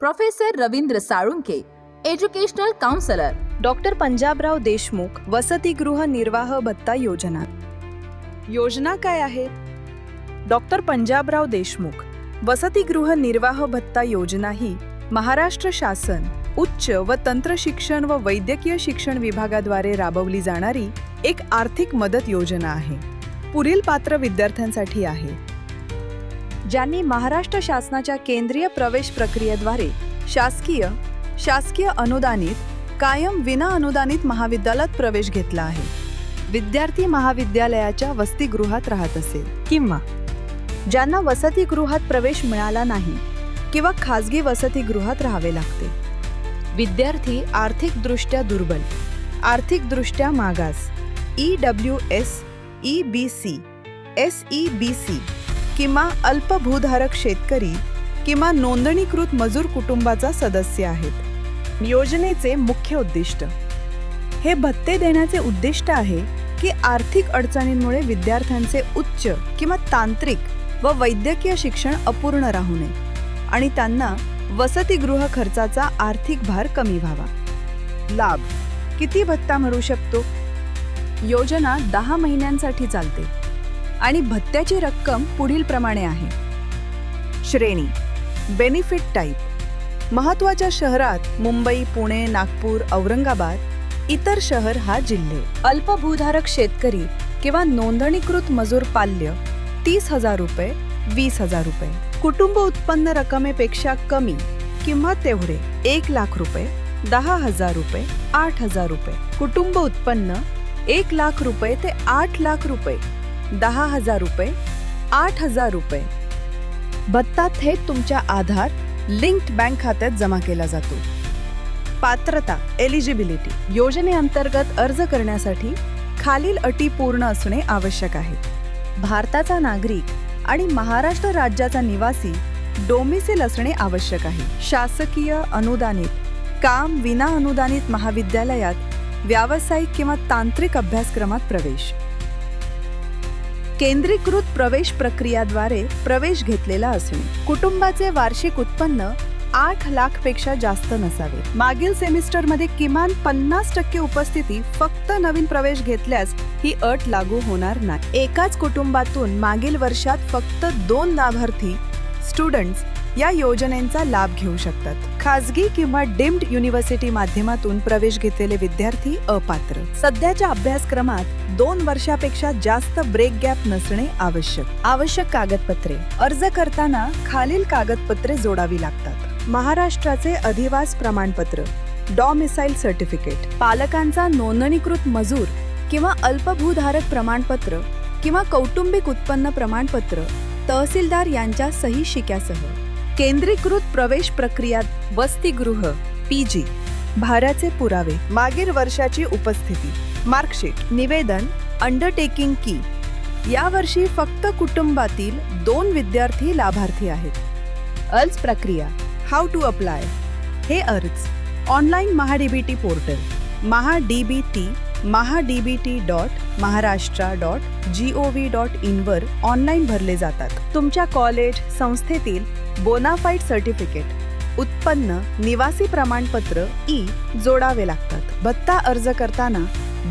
Professor Ravindra Salunke educational counsellor doctor Panjabrao Deshmukh वसतिगृह निर्वाह भत्ता योजना। योजना काय आहे? डॉक्टर पंजाबराव देशमुख वसतिगृह निर्वाह भत्ता योजना ही महाराष्ट्र शासन। उच्च व तंत्र शिक्षण व वैद्यकीय शिक्षण विभागाद्वारे राबवली जाणारी एक आर्थिक मदत योजना आहे. पुढील पात्र विद्यार्थ्यांसाठी आहे. ज्यांनी महाराष्ट्र शासनाच्या केंद्रीय प्रवेश प्रक्रियेद्वारे शासकीय शासकीय अनुदानित कायम विना अनुदानित महाविद्यालयात प्रवेश घेतला आहे. विद्यार्थी महाविद्यालयाच्या वसतिगृहात राहत असेल किंवा ज्यांना वसतिगृहात प्रवेश मिळाला नाही किंवा खाजगी वसतिगृहात राहावे लागते. विद्यार्थी आर्थिकदृष्ट्या दुर्बल आर्थिकदृष्ट्या मागास. E W S E B C S E B C किंवा अल्पभूधारक शेतकरी किंवा नोंदणीकृत मजूर कुटुंबाचा सदस्य आहेत. योजनेचे मुख्य उद्दिष्ट. हे भत्ते देण्याचे उद्दिष्ट आहे की आर्थिक अडचणींमुळे विद्यार्थ्यांचे उच्च किंवा तांत्रिक व वैद्यकीय शिक्षण अपूर्ण राहू नये आणि त्यांना वसतिगृह खर्चाचा आर्थिक भार कमी व्हावा. लाभ. किती भत्ता मिळू शकतो? योजना दहा महिन्यांसाठी चालते. आणि भत्त्याची रक्कम पुढील प्रमाणे आहे. श्रेणी. बेनिफिट टाईप महत्त्वाच्या शहरात मुंबई पुणे नागपूर औरंगाबाद इतर शहर हा जिल्हे. अल्पभूधारक शेतकरी किंवा नोंदणीकृत मजूर पाल्य तीस हजार रुपये वीस हजार रुपये. कुटुंब उत्पन्न रकमेपेक्षा कमी किंवा तेवढे एक लाख रुपये दहा हजार रुपये आठ हजार रुपये. कुटुंब उत्पन्न एक लाख रुपये ते आठ लाख रुपये दहा हजार रुपये आठ हजार रुपये. भत्ता थेट तुमच्या आधार लिंक्ड बँक खात्यात जमा केला जातो. पात्रता एलिजिबिलिटी योजनेअंतर्गत अर्ज करण्यासाठी खालील अटी पूर्ण असणे आवश्यक आहे. भारताचा नागरिक आणि महाराष्ट्र राज्याचा निवासी डोमिसिल असणे आवश्यक आहे. शासकीय अनुदानित काम विना अनुदानित महाविद्यालयात व्यावसायिक किंवा तांत्रिक अभ्यासक्रमात प्रवेश. केंद्रीकृत प्रवेश प्रक्रियाद्वारे प्रवेश घेतलेला असणे कुटुंबाचे वार्षिक उत्पन्न आठ लाखपेक्षा जास्त नसावे. मागील सेमिस्टरमध्ये किमान पन्नास टक्के उपस्थिती फक्त नवीन प्रवेश घेतल्यास ही अट लागू होणार नाही. एकाच कुटुंबातून मागील वर्षात फक्त दोन लाभार्थी स्टुडंट्स या योजनेचा लाभ घेऊ शकतात. खाजगी किंवा डिम्ड युनिव्हर्सिटी माध्यमातून प्रवेश घेतलेले विद्यार्थी अपात्र. सध्याच्या अभ्यासक्रमात दोन वर्षापेक्षा जास्त ब्रेक गॅप नसणे आवश्यक. आवश्यक कागदपत्रे. अर्ज करताना खालील कागदपत्रे जोडावी लागतात. महाराष्ट्राचे अधिवास प्रमाणपत्र डॉमिसाईल सर्टिफिकेट पालकांचा नोंदणीकृत मजूर किंवा अल्पभूधारक प्रमाणपत्र किंवा कौटुंबिक उत्पन्न प्रमाणपत्र तहसीलदार यांच्या सही शिक्यासह. केंद्रीकृत प्रवेश प्रक्रियात वसतिगृह पी जी. भाराचे पुरावे मागील वर्षाची उपस्थिती मार्कशीट निवेदन अंडरटेकिंग की यावर्षी फक्त कुटुंबातील दोन विद्यार्थी लाभार्थी आहेत. अर्ज प्रक्रिया. हाऊ टू अप्लाय हे अर्ज online MahaDBT portal MahaD B T MahaD B T dot Maharashtra dot G O V dot इनवर online भरले जातात. तुमच्या कॉलेज संस्थेतील बोनाफाईड सर्टिफिकेट उत्पन्न निवासी प्रमाणपत्र ई जोडावे लागतात. भत्ता अर्ज करताना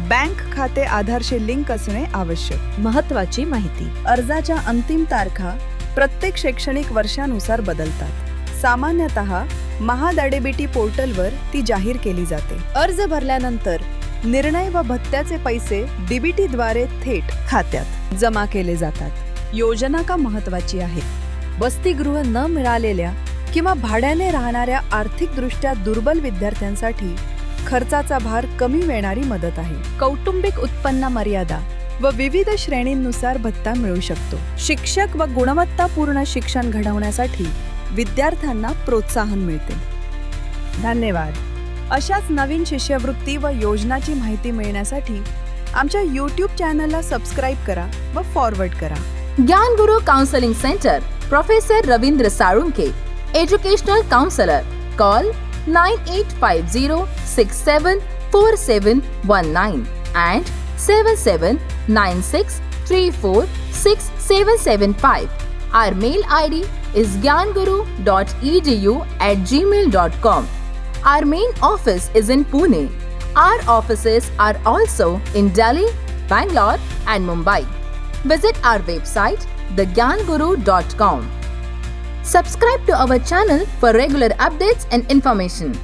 बँक खाते आधारशी लिंक असणे आवश्यक. महत्वाची माहिती. अर्जाच्या अंतिम तारखा प्रत्येक शैक्षणिक वर्षानुसार बदलतात. सामान्यतः महादाडेबीटी पोर्टलवर ती जाहीर केली जाते. अर्ज भरल्यानंतर निर्णय व भत्त्याचे पैसे डीबीटीद्वारे थेट खात्यात जमा केले जातात. योजना का महत्वाची आहे? वसतिगृह न मिळालेल्या किंवा भाड्याने राहणाऱ्या आर्थिकदृष्ट्या दुर्बल विद्यार्थ्यांसाठी खर्चाचा भार कमी मिळणारी मदत आहे. कौटुंबिक उत्पन्न मर्यादा व विविध श्रेणींनुसार भत्ता मिळू शकतो. शिक्षक व गुणवत्तापूर्ण शिक्षण घडवण्यासाठी विद्यार्थ्यांना प्रोत्साहन मिळते. धन्यवाद. अशाच नवीन शिष्यवृत्ती व योजनाची माहिती मिळण्यासाठी आमच्या यूट्यूब चॅनलला सबस्क्राईब करा व फॉरवर्ड करा. Gyan Guru counselling centre professor Ravindra Salunke educational counsellor call 9850674719 and 7796346775. Our mail ID is gyanguru.edu at gmail.com. Our main office is in Pune. Our offices are also in Delhi, Bangalore, and Mumbai. Visit our website thegyanguru.com. Subscribe to our channel for regular updates and information.